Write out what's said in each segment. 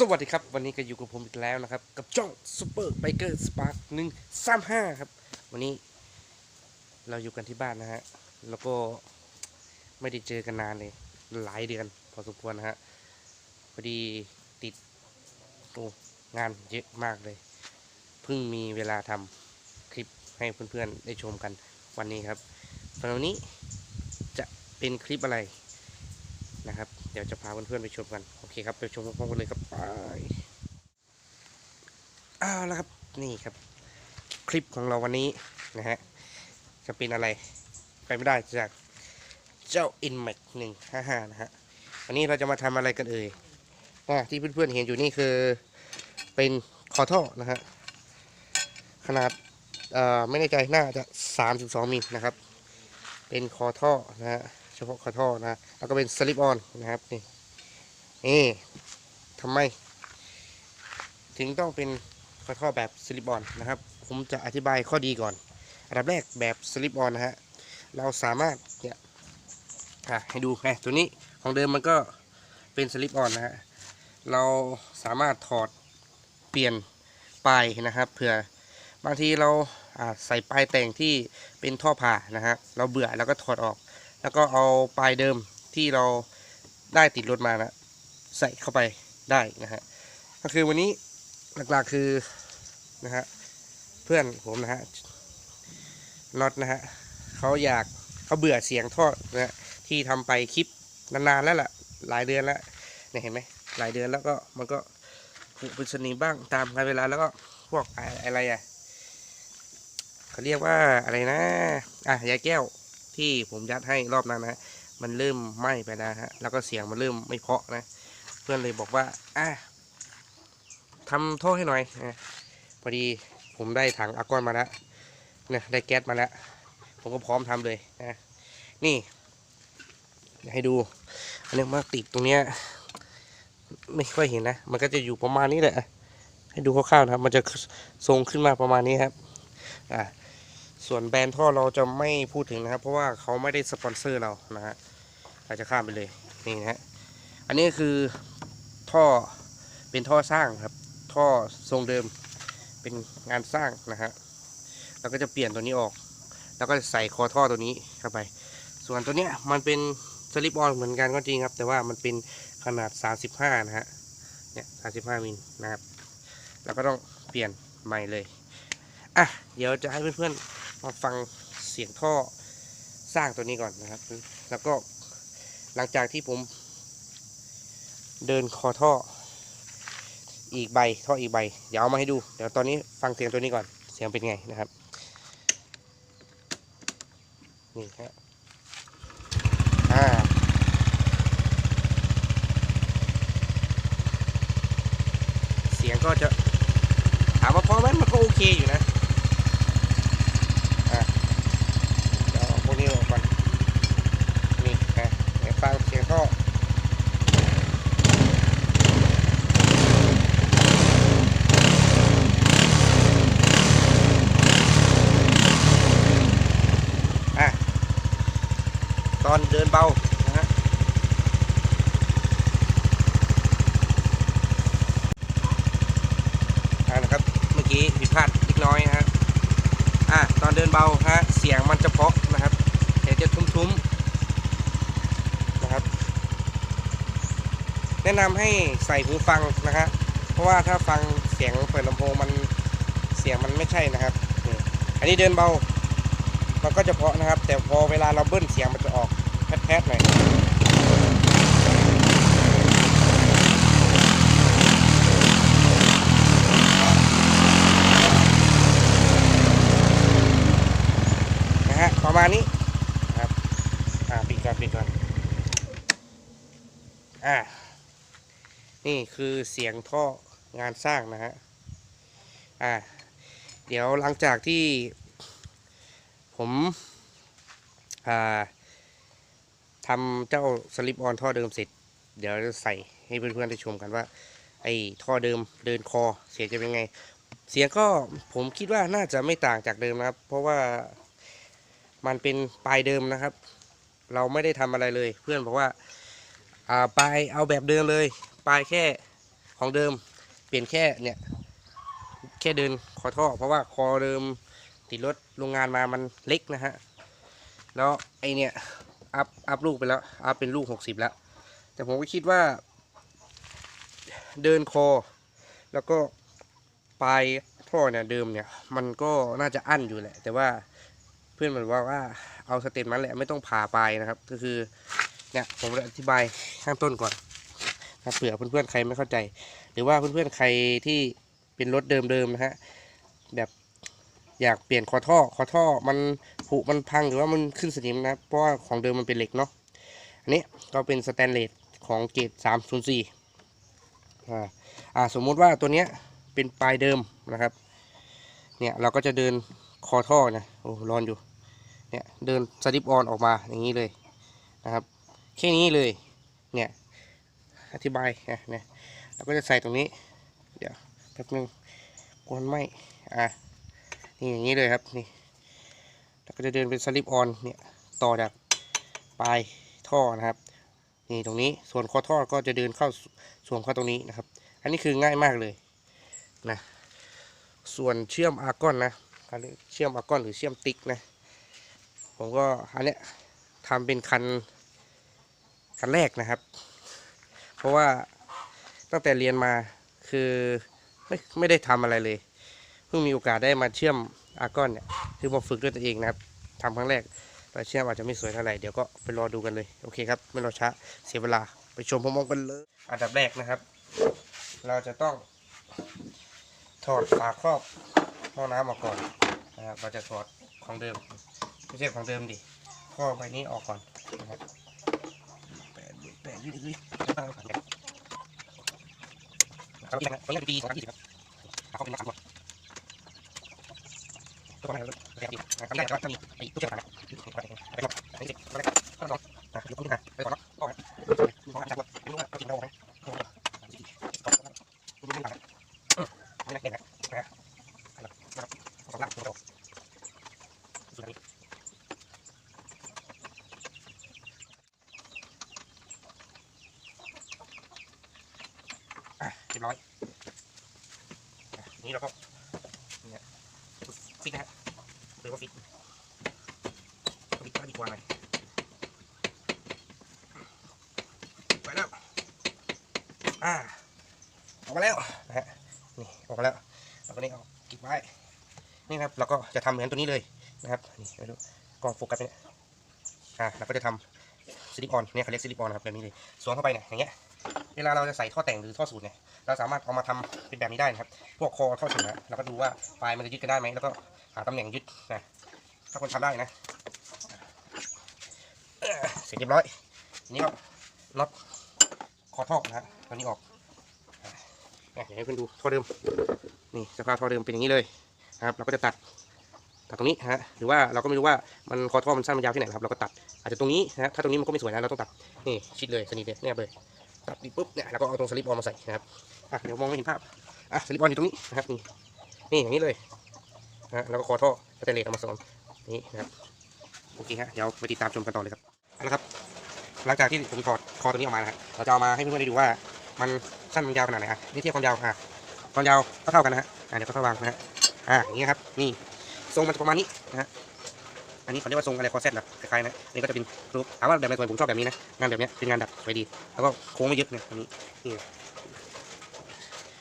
สวัสดีครับ วันนี้ก็อยู่กับผมอีกแล้วนะครับ กับจ้องซูเปอร์ไบเกอร์สปาร์คหนึ่งสามห้าครับ วันนี้เราอยู่กันที่บ้านนะฮะ แล้วก็ไม่ได้เจอกันนานเลย หลายเดือนพอสมควรนะฮะ พอดีติดโอ้งานเยอะมากเลย เพิ่งมีเวลาทำคลิปให้เพื่อนๆ ได้ชมกันวันนี้ครับสำหรับวันนี้จะเป็นคลิปอะไรนะครับ ดี๋ยวจะพาเพื่อนๆไปชมกัน โอเคครับ ไปชมพร้อมๆกันเลยครับไปอ้าวแล้วครับ นี่ครับ คลิปของเราวันนี้นะฮะ จะเป็นอะไร ไปไม่ได้จากเจ้า Inmax 155 นะฮะ วันนี้เราจะมาทำอะไรกันเอ่ยที่เพื่อนๆเห็นอยู่นี่คือเป็นคอท่อนะฮะ ขนาดไม่แน่ใจน่าจะ 32มิลนะครับ เป็นคอท่อนะฮะ เฉพาะคอท่อนะแล้วก็เป็นสลิปออนนะครับนี่นี่ทำไม ถึงต้องเป็นคอท่อแบบสลิปออนนะครับ ผมจะอธิบายข้อดีก่อนอันดับแรกแบบสลิปออนนะฮะเราสามารถเนี่ยให้ดูไงตัวนี้ของเดิมมันก็เป็นสลิปออนนะฮะเราสามารถถอดเปลี่ยนปลายนะครับเผื่อบางทีเราอ่าใส่ปลายแต่งที่เป็นท่อผ่านะฮะเราเบื่อแล้วก็ถอดออก แล้วก็เอาปลายเดิมที่เราได้ติดรถมานะใส่เข้าไปได้นะฮะก็คือวันนี้หลักๆคือนะฮะเพื่อนผมนะฮะน็อตนะฮะเขาอยากเขาเบื่อเสียงท่อนะฮะที่ทำไปคลิปนานๆแล้วล่ะหลายเดือนแล้วเนี่ยเห็นไหมหลายเดือนแล้วก็มันก็ผุเป็นสนิมบ้างตามกาลเวลาแล้วก็พวกอะไรอะเขาเรียกว่าอะไรนะอะยายแก้ว ที่ผมยัดให้รอบนั้นนะมันเริ่มไหม้ไปแล้วฮะแล้วก็เสียงมันเริ่มไม่เพาะนะ เพื่อนเลยบอกว่าอะทำโทษให้หน่อยนะพอดีผมได้ถังอากอนมาแล้วนี่ได้แก๊สมาแล้วผมก็พร้อมทำเลยนะนี่ให้ดูอันนี้มาติดตรงเนี้ยไม่ค่อยเห็นนะ มันก็จะอยู่ประมาณนี้แหละ ให้ดูคร่าวๆนะครับ มันจะทรงขึ้นมาประมาณนี้ครับ อ่า ส่วนแบรนด์ท่อเราจะไม่พูดถึงนะครับ เพราะว่าเขาไม่ได้สปอนเซอร์เรานะฮะเราจะข้ามไปเลยนี่นะฮะอันนี้คือท่อเป็นท่อสร้างครับ ท่อทรงเดิมเป็นงานสร้างนะฮะเราก็จะเปลี่ยนตัวนี้ออก แล้วก็ใส่คอท่อตัวนี้เข้าไป ส่วนตัวเนี้ยมันเป็นสลิปออนเหมือนกันก็จริงครับ แต่ว่ามันเป็นขนาด 35 นะฮะเนี่ย35มิลนะครับเราก็ต้องเปลี่ยนใหม่เลยอะเดี๋ยวจะให้เพื่อนๆ มาฟังเสียงท่อสร้างตัวนี้ก่อนนะครับ แล้วก็หลังจากที่ผม เดินคอท่อ อีกใบท่ออีกใบ เดี๋ยวเอามาให้ดู เดี๋ยวตอนนี้ฟังเสียงตัวนี้ก่อน เสียงเป็นไงนะครับ นี่ฮะอ่าเสียงก็จะถามว่าพอไหมมันก็โอเคอยู่นะ เดี๋ยวเอาพวกนี้ออกก่อนนี่นะเดี๋ยว ฟังเสียงท่อตอนเดินเบานะฮะอ่านะครับ เมื่อกี้ผิดพลาดเล็กน้อยนะฮะ อะตอนเดินเบาฮะเสียงมันจะเพราะนะครับเสียงจะทุ้มๆนะครับ แนะนำให้ใส่หูฟังนะฮะเพราะว่าถ้าฟังเสียงเปิดลำโพงมันเสียงมันไม่ใช่นะครับอันนี้เดินเบา มันก็จะเพาะนะครับ แต่พอเวลาเราเบิ้ลเสียงมันจะออกแพทๆหน่อยนะฮะประมาณนี้นะครับอ่าปิดก่อนปิดก่อนอ่า นี่คือเสียงท่องานสร้างนะฮะ อ่า เดี๋ยวหลังจากที่ผมอ่าทำเจ้าสลิปออนท่อเดิมเสร็จ เดี๋ยวจะใส่ให้เพื่อนๆได้ชมกันว่า ไอ้ท่อเดิมเดินคอเสียงจะเป็นไง เสียงก็ผมคิดว่าน่าจะไม่ต่างจากเดิมนะครับ เพราะว่ามันเป็นปลายเดิมนะครับ เราไม่ได้ทำอะไรเลย เพื่อนบอกว่า อ่าปลายเอาแบบเดิมเลย ปลายแค่ของเดิม เปลี่ยนแค่เนี่ยแค่เดินคอท่อ เพราะว่าคอเดิมติดรถโรงงานมามันเล็กนะฮะ แล้วไอเนี่ยอัพอัพลูกไปแล้วอัพเป็นลูก 60 แล้ว แต่ผมก็คิดว่า เดินคอ แล้วก็ปลายท่อเนี่ยเดิมเนี่ย มันก็น่าจะอั้นอยู่แหละ แต่ว่าเพื่อนมันบอกว่าเอาสเต็ปนั้นแหละไม่ต้องผ่าปลายนะครับ ก็คือ เนี่ยผมจะอธิบายข้างต้นก่อนนะเผื่อเพื่อนๆใครไม่เข้าใจ หรือว่าเพื่อนๆใครที่เป็นรถเดิมๆนะฮะแบบอยากเปลี่ยนคอท่อคอท่อมันผุมันพังหรือว่ามันขึ้นสนิมนะเพราะว่าของเดิมมันเป็นเหล็กเนาะอันนี้ก็เป็นสแตนเลสของเกรด304อ่าอ่าสมมุติว่าตัวเนี้ยเป็นปลายเดิมนะครับ เนี่ยเราก็จะเดินคอท่อนะโอ้ร้อนอยู่เนี่ยเดินสลิปออนออกมาอย่างนี้เลยนะครับ แค่นี้เลยเนี่ยอธิบายนะเนี่ยเราก็จะใส่ตรงนี้ เดี๋ยวแป๊บนึงกวนไม่อะนี่อย่างนี้เลยครับนี่เราก็จะเดินเป็นสลิปออนเนี่ยต่อจากปลายท่อนะครับนี่ตรงนี้ส่วนคอท่อก็จะเดินเข้าส่วนเข้าตรงนี้นะครับ อันนี้คือง่ายมากเลยนะส่วนเชื่อมอาร์กอนนะการเชื่อมอาร์กอนหรือเชื่อมติ๊กนะผมก็อันเนี้ยทำเป็นคัน คันแรกนะครับ เพราะว่าตั้งแต่เรียนมาคือไม่ไม่ได้ทำอะไรเลยเพิ่งมีโอกาสได้มาเชื่อมอาร์กอนเนี่ยคือมาฝึกด้วยตัวเองนะครับทำครั้งแรกแต่เชื่อมอาจจะไม่สวยเท่าไหร่เดี๋ยวก็ไปรอดูกันเลยโอเคครับไม่รอช้าเสียเวลาไปชมพร้อมๆกันเลย อันดับแรกนะครับ เราจะต้องถอดฝาครอบห้องน้ำออกก่อนนะครับเราจะถอดของเดิมไม่ใช่ของเดิมดิข้อใบนี้ออกก่อนนะครับ ยืดยืดตั้งกันครับเราจะนะตอนนี้ปีสองพันยี่สิบครับเอาเขาเป็นมาสามก่อนตัวไหนเราจะติดนะครับแรกก็จะมีไอ้ตู้เชื่อมต่างๆไปไปลองไปสิไปเลยก็ลองนะยกขึ้นมาไปก่อนเนาะก่อนดูของอาจารย์ก่อนไม่รู้ว่าเขาจริงเราไหมดูดูต่างๆไม่ได้เก่งนะ สองล่างตัวโตสุดนี้อะเรียบร้อยอะทีนี้เราก็เนี่ยฟิกนะฮะหรือว่าฟิกฟิกก็ดีกว่าหน่อยไปแล้วอ่าออกมาแล้วนะฮะนี่ ออกมาแล้วเราก็นี่เอาเก็บไว้นี่ครับเราก็จะทำเหมือนตัวนี้เลยนะครับนี่ไม่รู้กล้องโฟกัสไปเนี่ยอ่าเราก็จะทำสลิปออนเนี่ยเขาเรียกสลิปออนครับแบบนี้เลยสวมเข้าไปเนี่ยอย่างเงี้ยเวลาเราจะใส่ท่อแต่งหรือท่อสูตรเนี่ยเราสามารถเอามาทำเป็นแบบนี้ได้นะครับ พวกคอท่อสูตรนะเราก็ดูว่าปลายมันจะยึดกันได้ไหมแล้วก็หาตำแหน่งยึดนะถ้าคนทำได้นะเสร็จเรียบร้อยนี้ก็น็อตคอท่อนะฮะตัวนี้ออก เดี๋ยวให้เพื่อนดูท่อเดิมนี่สภาพท่อเดิมเป็นอย่างนี้เลยนะครับ เราก็จะตัดตัดตรงนี้ฮะหรือว่าเราก็ไม่รู้ว่ามันคอท่อมันสั้นมันยาวที่ไหนนะครับเราก็ตัดอาจจะตรงนี้นะฮะถ้าตรงนี้มันก็ไม่สวยนะเราต้องตัดนี่ชิดเลยสนิทเลยเนี่ยเลยตัดปุ๊บเนี่ยเราก็เอาตรงสลิปออนมาใส่นะครับอะเดี๋ยวมองไม่เห็นภาพอะสลิปออนอยู่ตรงนี้นะครับนี่นี่อย่างนี้เลยนะฮะแล้วก็คอท่อสเตนเลสเอามาสวมนี่นะครับโอเคฮะเดี๋ยวไปติดตามชมกันต่อเลยครับเอาละครับ หลังจากที่ผมถอดคอตัวนี้ออกมานะฮะเราจะเอามาให้เพื่อนๆได้ดูว่า มันสั้นมันยาวขนาดไหนอะนี่เทียบความยาวอะความยาวก็เท่ากันนะฮะอะเดี๋ยวก็เท่าวางนะฮะอ่าอย่างนี้ครับนี่ทรงมันจะประมาณนี้นะฮะอันนี้เขาเรียกว่าทรงอะไรคอเซ็ตนะคล้ายๆนะนี่ก็จะเป็นรูปถามว่าแบบไหนสวยผมชอบแบบนี้นะงานแบบนี้เป็นงานดัดสวยดี แล้วก็โค้งไม่ยึดเนี่ยอันนี้นี่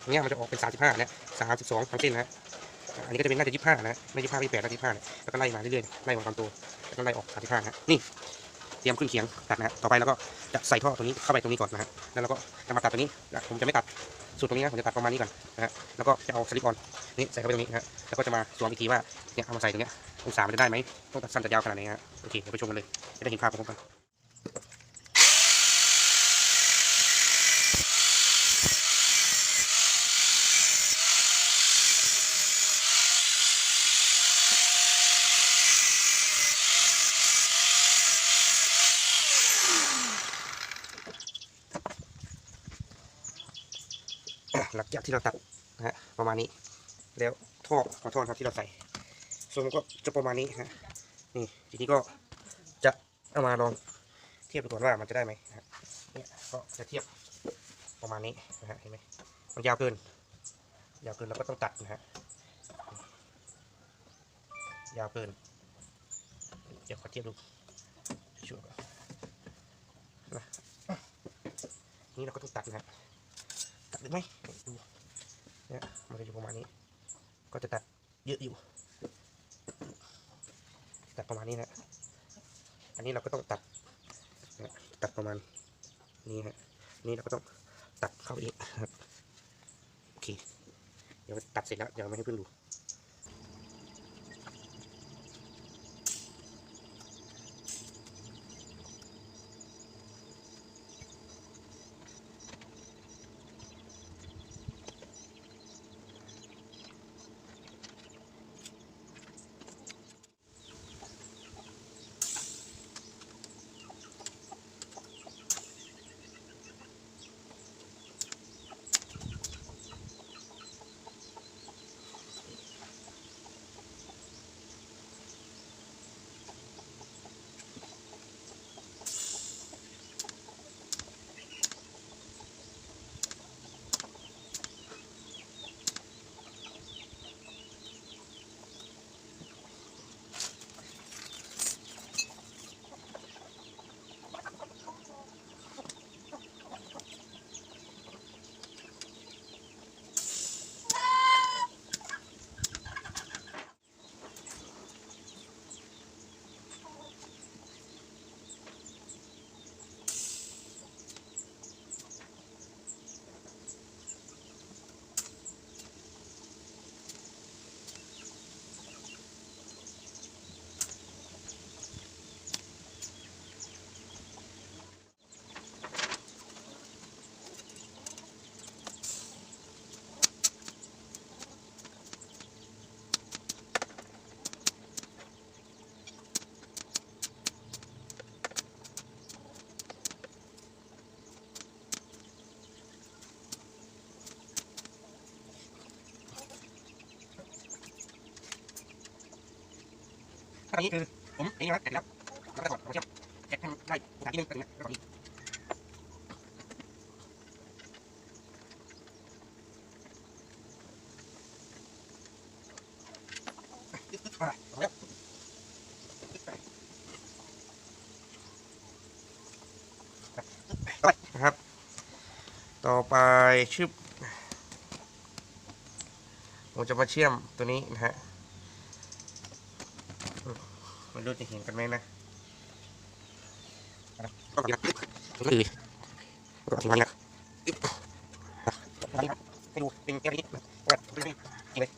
อันนี้มันจะออกเป็น 35เนี่ย32ทั้งเส้นนะฮะอันนี้ก็จะเป็นน่าจะ25นะฮะไม่25ไม่28แล้ว25นี่ยแล้วก็ไล่มาเรื่อยๆไล่มาตามตัวแล้วก็ไล่ออก35นะฮะนี่ ตรียมขึ้นเขียงตัดนะฮะต่อไปเราก็จะใส่ท่อตัวนี้เข้าไปตรงนี้ก่อนนะฮะแล้วเราก็จะมาตัดตัวนี้อะผมจะไม่ตัดสูตรตรงนี้นะผมจะตัดประมาณนี้ก่อนนะฮะแล้วก็จะเอาสลิปออนนี่ใส่เข้าไปตรงนี้นะฮะแล้วก็จะมาสวมอีกทีว่าเนี่ยเอามาใส่ตรงเนี้ยองศามันจะได้ไหมต้องตัดสั้นตัดยาวขนาดไหนฮะโอเคเดี๋ยวไปชมกันเลยจะได้เห็นภาพพร้อมกันอะหลังจาก ที่เราตัดนะฮะประมาณนี้ แล้วท่อขอโทษครับที่เราใส่ส่วนก็จะประมาณนี้ฮะนี่ทีนี้ก็จะเอามาลองเทียบดูก่อนว่ามันจะได้ไหมนะฮะเนี่ยก็จะเทียบประมาณนี้นะฮะเห็นไหมมันยาวเกิน ยาวเกินเราก็ต้องตัดนะฮะยาวเกิน เดี๋ยวขอเทียบดูช่วยก่อนนะนี่เราก็ต้องตัดนะฮะตัดได้ไหมดู เนี่ยมันจะอยู่ประมาณนี้ ก็จะตัดเยอะอยู่ ตัดประมาณนี้นะอันนี้เราก็ต้องตัดตัดประมาณนี้ฮะนี่เราก็ต้องตัดเข้าเองครับโอเคเดี๋ยวตัดเสร็จแล้วเดี๋ยวมาให้เพื่อนดู อันนี้คือผมเองนะแกะแล้วแล้วก็ถอดเอามาเชื่อมแกะให้มันได้สถานที่นึงอะไรเงี้ยแล้วก็นี่อะแล้วไปนะครับ ต่อไปชึบผมจะมาเชื่อมตัวนี้นะฮะ ไม่รู้จะเห็นกันไหมนะก็ก่อนนะคือก็ทิ้งมันนะให้ดูเป็นแค่นี้แบบนี่เลย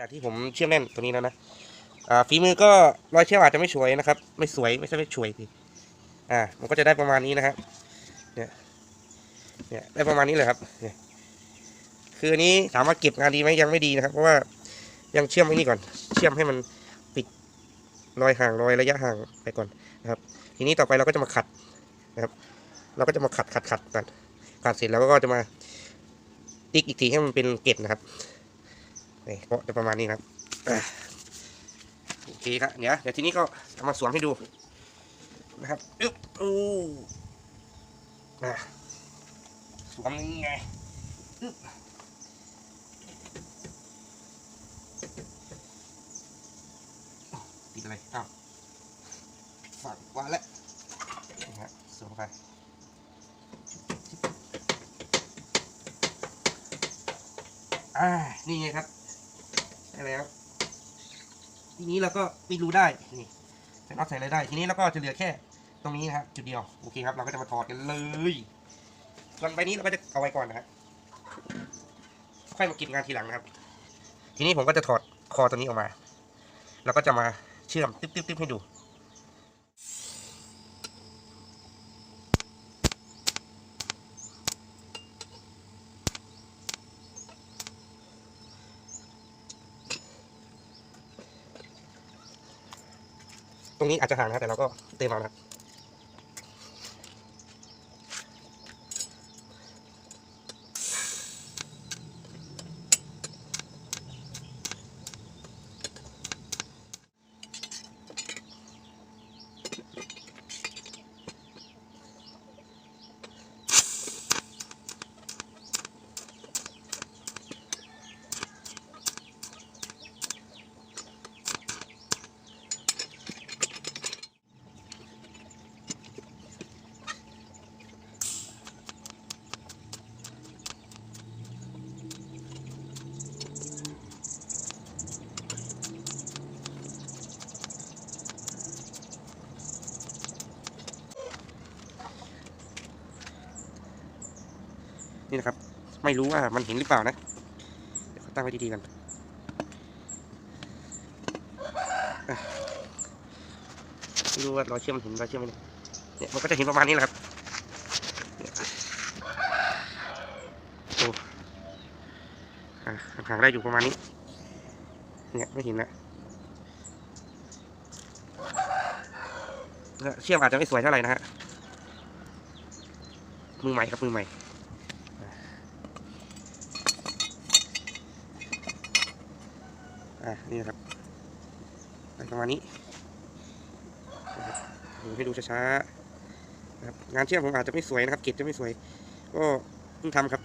จากที่ผมเชื่อมแน่นตัวนี้แล้วนะฝีมือก็รอยเชื่อมอาจจะไม่สวยนะครับ ไม่สวยไม่ใช่ไม่สวยสิอ่ามันก็จะได้ประมาณนี้นะฮะเนี่ยเนี่ยได้ประมาณนี้เลยครับเนี่ยคืออันนี้ถามว่าเก็บงานดีไหมยังไม่ดีนะครับ เพราะว่ายังเชื่อมไว้นี่ก่อน เชื่อมให้มันปิดรอยห่างรอยระยะห่างไปก่อนนะครับ ทีนี้ต่อไปเราก็จะมาขัดนะครับ เราก็จะมาขัดขัดขัดกันขัดเสร็จแล้วก็จะมาติ๊กอีกทีให้มันเป็นเกล็ดนะครับ นี่ก็จะประมาณนี้ครับโอเคครับเดี๋ยวเดี๋ยวทีนี้ก็เอามาสวมให้ดูนะครับอึ๊บอู้อะสวมนี่ไงอึ๊บติดอะไรอ้าวฝากว่าแล้วนี่ฮะสวมไปอ่า นี่ไงครับ ได้แล้ว ทีนี้เราก็ปิดรูได้นี่เป็นออฟใส่อะไรได้ ทีนี้เราก็จะเหลือแค่ตรงนี้นะครับจุดเดียวโอเคครับ เราก็จะมาถอดกันเลยส่วนใบนี้เราก็จะเอาไว้ก่อนนะครับค่อยมาเก็บงานทีหลังนะครับ ทีนี้ผมก็จะถอดคอตัวนี้ออกมา แล้วก็จะมาเชื่อมติ๊บๆให้ดู รงนี้อาจจะห่างนะครับแต่เราก็เต็มเอานะครับ ไม่รู้ว่ามันเห็นหรือเปล่านะเดี๋ยวตั้งไว้ดีๆกันไม่รู้ว่ารอยเชื่อมมันเห็นรอยเชื่อมไหมเนี่ยเนี่ยมันก็จะเห็นประมาณนี้แหละครับเนี่ยโอ้อ่ห่างๆได้อยู่ประมาณนี้ เนี่ยไม่เห็นละเชื่อมอาจจะไม่สวยเท่าไหร่นะฮะมือใหม่ครับมือใหม่ อะนี่นะครับประมาณนี้ดูให้ดูช้าๆนะครับงานเชื่อมผมอาจจะไม่สวยนะครับเกรดจะไม่สวย ก็เพิ่งทำครับ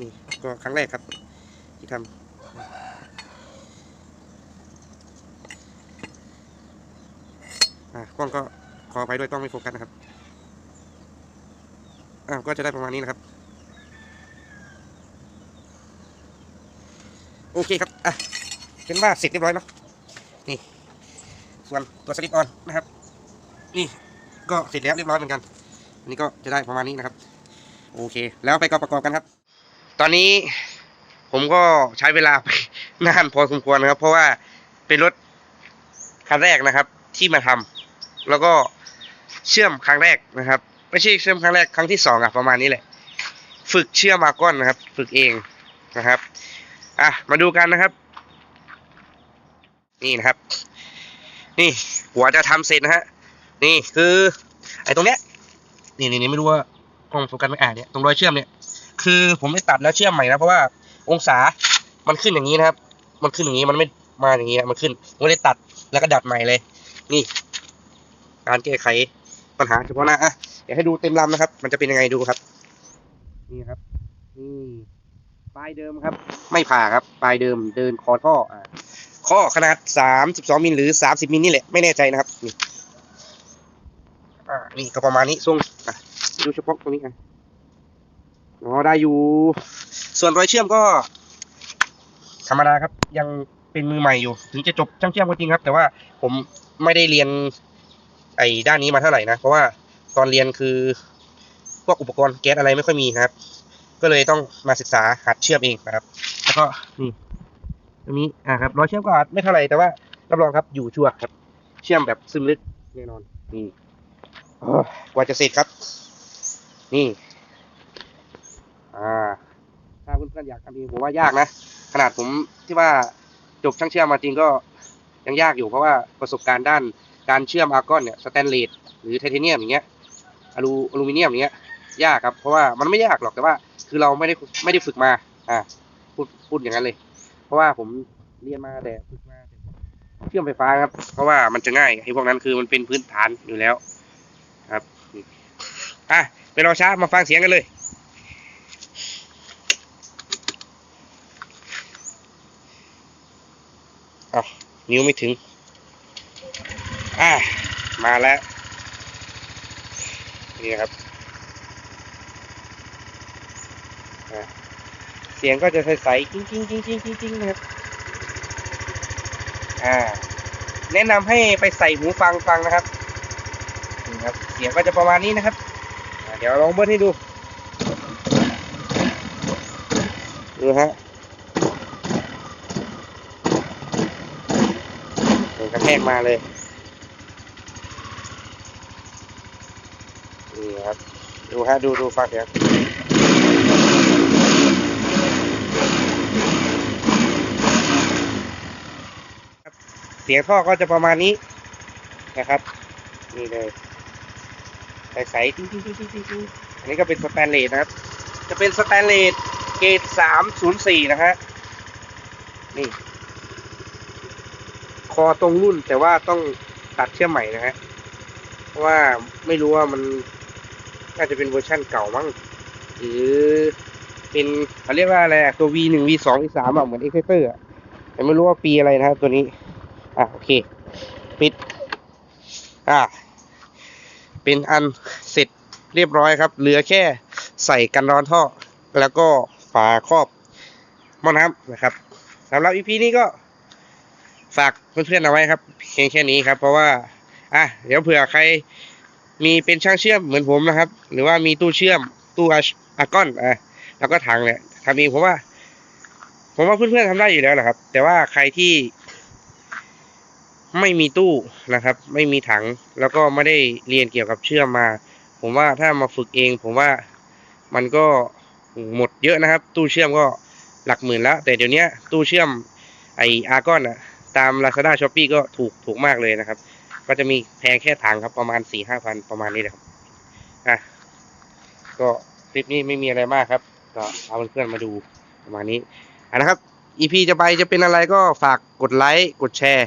นี่ก็ครั้งแรกครับ ที่ทำอะกล้องก็ขอไปด้วยต้องไม่โฟกัสนะครับอะก็จะได้ประมาณนี้นะครับ โอเคครับอะ เห็นว่าเสร็จเรียบร้อยเนาะนี่ ส่วนตัวสลิปออนนะครับ นี่ก็เสร็จแล้วเรียบร้อยเหมือนกันอันนี้ก็จะได้ประมาณนี้นะครับ โอเค แล้วไปประกอบกันครับ ตอนนี้ผมก็ใช้เวลาไปนานพอสมควรนะครับ เพราะว่าเป็นรถคันแรกนะครับ ที่มาทำแล้วก็เชื่อมครั้งแรกนะครับ ไม่ใช่เชื่อมครั้งแรกครั้งที่สองอะประมาณนี้แหละ ฝึกเชื่อมมาก้อนนะครับ ฝึกเองนะครับ อะมาดูกันนะครับ นี่นะครับ นี่หัวจะทำเสร็จนะฮะ นี่คือ ไอ้ตรงเนี้ย นี่นี่ไม่รู้ว่ากล้องโฟกัสไม่อ่านเนี่ย ตรงรอยเชื่อมเนี่ย คือผมไม่ตัดแล้วเชื่อมใหม่นะเพราะว่าองศา มันขึ้นอย่างนี้นะครับ มันขึ้นอย่างนี้ มันไม่มาอย่างนี้มันขึ้นผมก็เลยตัดแล้วก็ดัดใหม่เลย นี่ การแก้ไขปัญหาเฉพาะหน้าอะเดี๋ยวให้ดูเต็มลำนะครับ มันจะเป็นยังไงดูครับ นี่ครับ นี่ปลายเดิมครับ ไม่ผ่าครับ ปลายเดิมเดินคอท่ออ่า ข้อขนาดสามสิบสองมิลหรือสามสิบมิลนี่แหละ ไม่แน่ใจนะครับ นี่อ่านี่ก็ประมาณนี้ทรงอะดูเฉพาะตรงนี้กันอ๋อได้อยู่ ส่วนรอยเชื่อมก็ ธรรมดาครับ ยังเป็นมือใหม่อยู่ ถึงจะจบช่างเชื่อมก็จริงครับ แต่ว่าผมไม่ได้เรียน ไอ้ด้านนี้มาเท่าไหร่นะ เพราะว่าตอนเรียนคือ พวกอุปกรณ์แก๊สอะไรไม่ค่อยมีครับ ก็เลยต้องมาศึกษาหัดเชื่อมเองนะครับ แล้วก็นี่ ตรงนี้อ่าครับรอยเชื่อมก็อาจไม่เท่าไรแต่ว่ารับรองครับอยู่ชัวร์ครับ เชื่อมแบบซึมลึกแน่นอนนี่กว่าจะเสร็จครับ นี่ อ่า ถ้าเพื่อนๆอยากทำเองผมว่ายากนะ ขนาดผมที่ว่าจบช่างเชื่อมมาจริงก็ยังยากอยู่เพราะว่าประสบการณ์ด้านการเชื่อมอาร์กอนเนี่ยสแตนเลสหรือไทเทเนียมอย่างเงี้ยอลูอลูมิเนียมอย่างเงี้ยยากครับ เพราะว่ามันไม่ยากหรอกแต่ว่า คือเราไม่ได้ไม่ได้ฝึกมา อ่าพูดพูดอย่างนั้นเลย เพราะว่าผมเรียนมาแต่ฝึกมาแต่เชื่อมไฟฟ้าครับ เพราะว่ามันจะง่ายไอ้พวกนั้นคือมันเป็นพื้นฐานอยู่แล้ว ครับอะไปรอช้ามาฟังเสียงกันเลยอะนิ้วไม่ถึง อะมาแล้ว นี่นะครับ เสียงก็จะใสๆจริงจริงจริงจริงจนะครับ อ่า แนะนำให้ไปใส่หูฟังฟังนะครับนี่ครับ เสียงก็จะประมาณนี้นะครับ เดี๋ยวลองเบิ้ลให้ดู ดูฮะกระแทกมาเลยนี่ครับ ดูฮะ ดูดูฟังเดี๋ยว เสียงท่อก็จะประมาณนี้นะครับ นี่เลยใสๆอันนี้ก็เป็นสแตนเลสนะครับ จะเป็นสแตนเลสเกรดสามศูนย์สี่นะฮะนี่ คอตรงรุ่นแต่ว่าต้องตัดเชื่อมใหม่นะฮะเพราะว่าไม่รู้ว่ามันน่าจะเป็นเวอร์ชั่นเก่ามั้งหรือเป็นเขาเรียกว่าอะไรอะตัว V หนึ่ง V สอง V สามอะเหมือนเอ็กเซเตอร์อะแต่ไม่รู้ว่าปีอะไรนะครับตัวนี้ อะโอเค ปิด อะเป็นอันเสร็จเรียบร้อยครับ เหลือแค่ใส่กันร้อนท่อ แล้วก็ฝาครอบหม้อน้ำนะครับสำหรับ EP นี้ก็ฝากเพื่อนๆเอาไว้ครับเพียงแค่นี้ครับ เพราะว่า อะเดี๋ยวเผื่อใครมีเป็นช่างเชื่อมเหมือนผมนะครับ หรือว่ามีตู้เชื่อมตู้อาอากอนอะแล้วก็ถังเนี่ยทำเองผมว่า ผมว่าเพื่อนๆทำได้อยู่แล้วแหละครับ แต่ว่าใครที่ ไม่มีตู้นะครับ ไม่มีถังแล้วก็ไม่ได้เรียนเกี่ยวกับเชื่อมมา ผมว่าถ้ามาฝึกเอง ผมว่ามันก็หมดเยอะนะครับ ตู้เชื่อมก็หลักหมื่นแล้ว แต่เดี๋ยวนี้ตู้เชื่อมไออาร์กอนอะตาม Lazada s h o p e e ก็ถูกถูกมากเลยนะครับ ก็จะมีแพงแค่ถังครับประมาณสี่ห้าพันประมาณนี้นะครับอะก็คลิปนี้ไม่มีอะไรมากครับ ก็เอาเพื่อนๆมาดูประมาณนี้อะนะครับ EP จะไปจะเป็นอะไรก็ฝากกดไลค์กดแชร์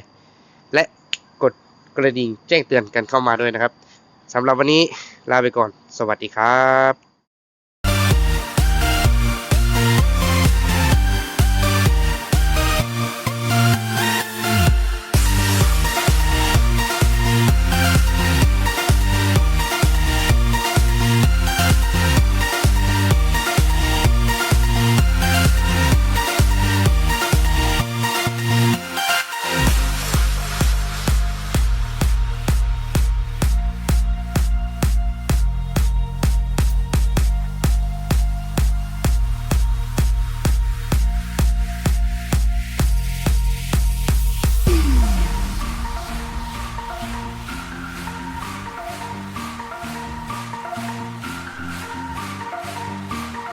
ระดิ่งแจ้งเตือนกันเข้ามาด้วยนะครับสำหรับวันนี้ลาไปก่อน สวัสดีครับ